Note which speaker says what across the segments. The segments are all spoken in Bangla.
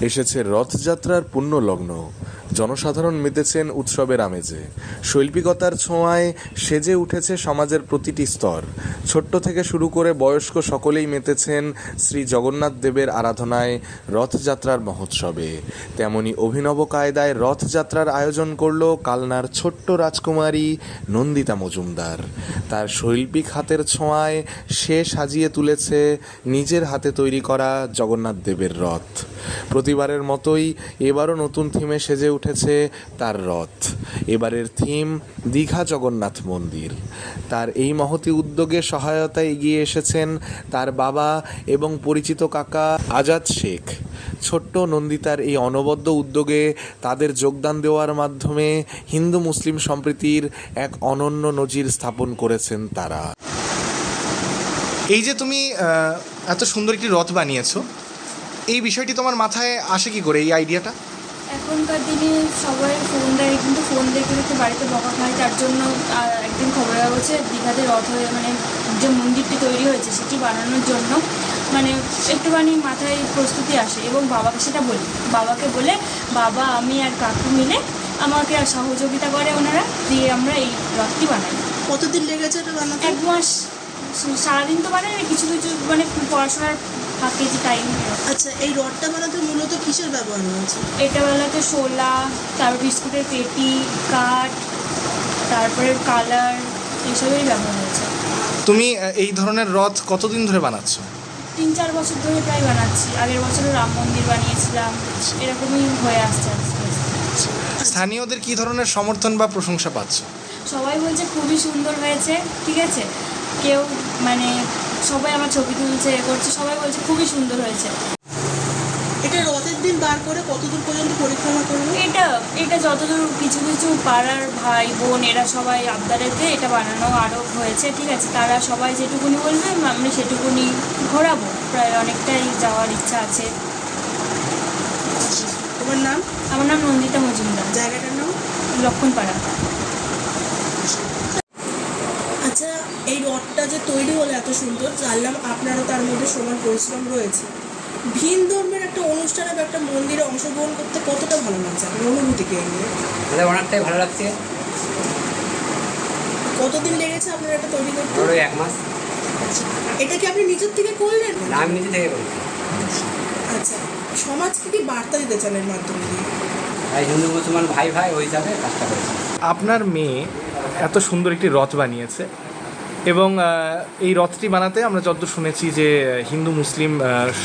Speaker 1: এসেছে রথযাত্রার পুণ্য লগ্ন জনসাধারণ মেতেছেন উৎসবের আমেজে। শৈল্পিকতার ছোঁয়ায় সেজে উঠেছে সমাজের প্রতিটি স্তর। ছোট্ট থেকে শুরু করে বয়স্ক সকলেই মেতেছেন শ্রী জগন্নাথ দেবের আরাধনায় রথযাত্রার মহোৎসবে। তেমনি অভিনব কায়দায় রথযাত্রার আয়োজন করল কালনার ছোট্ট রাজকুমারী নন্দিতা মজুমদার। তার শৈল্পিক হাতের ছোঁয়ায় সে সাজিয়ে তুলেছে নিজের হাতে তৈরি করা জগন্নাথ দেবের রথ। প্রতিবারের মতোই এবারও নতুন থিমে সেজে উঠেছে তার রথ। এবারের থিম, দীঘা জগন্নাথ মন্দির। তার এই মহতি উদ্যোগে সহায়তায় এগিয়ে এসেছেন তার বাবা এবং পরিচিত কাকা আজাদ শেখ। ছোট্ট নন্দিতার এই অনবদ্য উদ্যোগে তাদের যোগদান দেওয়ার মাধ্যমে হিন্দু মুসলিম সম্প্রীতির এক অনন্য নজির স্থাপন করেছেন তারা।
Speaker 2: এই যে তুমি এত সুন্দর একটি রথ বানিয়েছো, এই বিষয়টি তোমার মাথায় আসে কি করে, এই আইডিয়াটা?
Speaker 3: এখনকার দিনে সবাই ফোন দেয় কিন্তু ফোন দেখে দেখে বাড়িতে বকা খায় তার জন্য একদিন খবরের কাগজে দীঘাতে রথ হয়ে মানে যে মন্দিরটি তৈরি হয়েছে সেটি বানানোর জন্য মানে একটুখানি মাথায় প্রস্তুতি আসে এবং বাবাকে সেটা বলি। বাবাকে বলে বাবা আমি আর কাকু মিলে আমাকে আর সহযোগিতা করে ওনারা দিয়ে আমরা এই রথটি বানাই।
Speaker 4: কতদিন লেগেছে বানাতে?
Speaker 3: এক মাস সারাদিন তো বানাই কিছু কিছু মানে পড়াশোনার ফাঁকে যে টাইম
Speaker 4: আচ্ছা এই রডটা বানাতে মূলত কিসের ব্যবহার হয়েছে
Speaker 3: এটা বেলাতে শোলা তারপর বিস্কুটের পেটি কাঠ তারপরে কালার এসবেরই ব্যবহার হয়েছে
Speaker 2: তুমি এই ধরনের রথ কতদিন ধরে বানাচ্ছ?
Speaker 3: তিন চার বছর ধরে প্রায় বানাচ্ছি। আগের বছরও রাম মন্দির বানিয়েছিলাম। এরকমই হয়ে আসছে আস্তে আস্তে।
Speaker 2: স্থানীয়দের কি ধরনের সমর্থন বা প্রশংসা পাচ্ছ?
Speaker 3: সবাই বলছে খুবই সুন্দর হয়েছে। ঠিক আছে? কেউ মানে সবাই আমার ছবি তুলছে এ করছে সবাই বলছে খুবই সুন্দর হয়েছে।
Speaker 4: এটা রথের দিন বার করে কতদূর পর্যন্ত পরিক্রমা করবে
Speaker 3: এটা এটা যতদূর কিছু কিছু পাড়ার ভাই বোন এরা সবাই আবদারেতে এটা বানানো আরও হয়েছে ঠিক আছে? তারা সবাই যেটুকুনি বলবে আমি সেটুকুনি ঘোরাবো। প্রায় অনেকটাই যাওয়ার ইচ্ছা আছে।
Speaker 4: তোমার নাম?
Speaker 3: আমার নাম নন্দিতা মজুমদার।
Speaker 4: জায়গাটার নাম?
Speaker 3: লক্ষণপাড়া
Speaker 4: আচ্ছা এই রথটা যে তৈরি হলো এত সুন্দর জানলাম আপনারও তার মধ্যে সমান পরিশ্রম রয়েছে। ভিন ধর্মের একটা অনুষ্ঠানে বা একটা মন্দিরে অংশগ্রহণ করতে কতটা ভালো লাগছে? আপনার অনুভূতিকে নিয়ে?
Speaker 5: আমাদের অনেকটাই ভালো লাগছে।
Speaker 4: কতদিন লেগেছে আপনার এটা তৈরি করতে?
Speaker 5: ধরো এক মাস।
Speaker 4: এটা কি আপনি নিজের থেকে করলেন?
Speaker 5: না আমি নিজে থেকে করি
Speaker 4: আচ্ছা সমাজকে কি বার্তা দিতে চান এর মাধ্যমে?
Speaker 5: তাই হিন্দু মুসলমান ভাই ভাই ওই হিসাবে কাজটা করেছি।
Speaker 2: আপনার মেয়ে এত সুন্দর একটি রথ বানিয়েছে। এবং এই রথটি বানাতে আমরা যতদূর শুনেছি যে হিন্দু, মুসলিম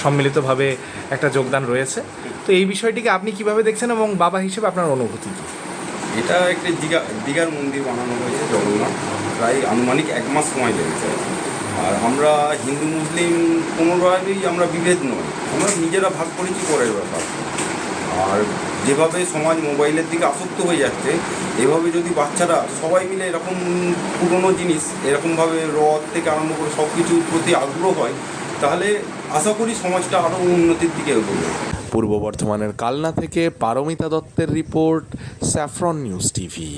Speaker 2: সম্মিলিতভাবে একটা যোগদান রয়েছে। তো এই বিষয়টিকে আপনি কীভাবে দেখছেন এবং বাবা হিসেবে আপনার অনুভূতি কী?
Speaker 6: এটা একটি দীঘা, দীঘার মন্দির বানানো হয়েছে জগন্নাথ। প্রায় আনুমানিক এক মাস সময় লেগেছে। আর আমরা হিন্দু, মুসলিম কোনোভাবেই আমরা বিভেদ নই। আমরা নিজেরা ভাগ করেছি পরের ব্যাপার। আর যেভাবে সমাজ মোবাইলের দিকে আসক্ত হয়ে যাচ্ছে, এভাবে যদি বাচ্চারা সবাই মিলে এরকম পুরনো জিনিস, এরকমভাবে রথ থেকে আরম্ভ করে সব কিছুর প্রতি আগ্রহ হয়, তাহলে আশা করি সমাজটা আরও উন্নতির দিকে এগোবে।
Speaker 1: পূর্ব বর্ধমানের কালনা থেকে পারমিতা দত্তের রিপোর্ট, স্যাফরন নিউজ টিভি।